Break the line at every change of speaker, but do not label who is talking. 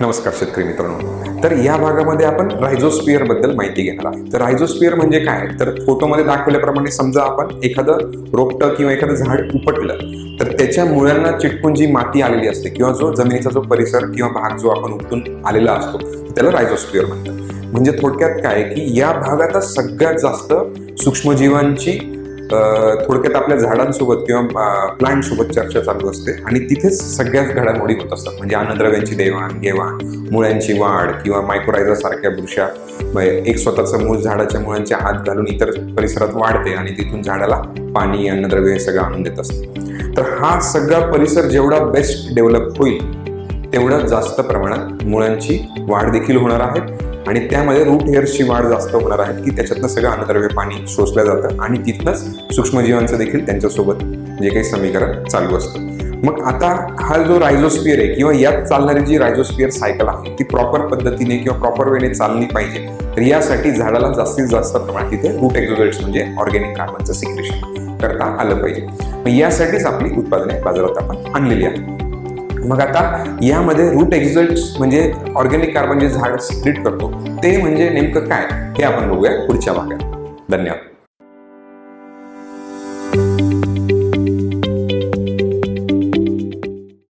नमस्कार शेतकरी मित्रांनो. तर या भागामध्ये आपण रायझोस्पियरबद्दल माहिती घेणार आहे तर रायझोस्पियर म्हणजे काय? तर फोटोमध्ये दाखवल्याप्रमाणे समजा आपण एखादं रोपटं किंवा एखादं झाड उपटलं तर त्याच्या मुळांना चिटकून जी माती आलेली असते किंवा जो जमिनीचा जो परिसर किंवा भाग जो आपण उपटून आलेला असतो त्याला रायझोस्पियर म्हणतात. म्हणजे थोडक्यात काय की या भागात सगळ्यात जास्त सूक्ष्मजीवांची थोडक्यात आपल्या झाडांसोबत किंवा प्लांट सोबत चर्चा चालू असते. आणि तिथेच सगळ्याच घडामोडी होत असतात. म्हणजे अन्नद्रव्यांची देवाण घेवाण मुळ्यांची वाढ किंवा मायक्रोरायझा सारख्या बुरशा एक स्वतःचं मूळ झाडाच्या मुळांच्या हात घालून इतर परिसरात वाढते आणि तिथून झाडाला पाणी अन्नद्रव्य हे सगळं आणून देत असतं. तर हा सगळा परिसर जेवढा बेस्ट डेव्हलप होईल तेवढं जास्त प्रमाणात मुळांची वाढ देखील होणार आहे. आणि त्यामध्ये रूट हेअर्सची वाढ जास्त होणार आहे की त्याच्यातनं सगळं अन्नद्रव्य पाणी शोषलं जातं आणि तिथनंच सूक्ष्मजीवांचं देखील त्यांच्यासोबत जे काही समीकरण चालू असतं. मग आता हा जो रायझोस्पियर आहे किंवा यात चालणारी जी रायझोस्पियर सायकल आहे ती प्रॉपर पद्धतीने किंवा प्रॉपर वेने चालली पाहिजे तर यासाठी झाडाला जास्तीत जास्त प्रमाणात तिथे रूट एक्झोजेट्स म्हणजे ऑर्गॅनिक कार्बनचं सिक्रेशन करता आलं पाहिजे. मग यासाठीच आपली उत्पादने बाजारात आपण आणलेली आहेत. मग आता यामध्ये रूट एक्झल्ट्स म्हणजे ऑर्गॅनिक कार्बन जे झाड सिक्रेट करतो ते म्हणजे नेमकं काय? हे आपण बघूया पुढच्या भागात. धन्यवाद.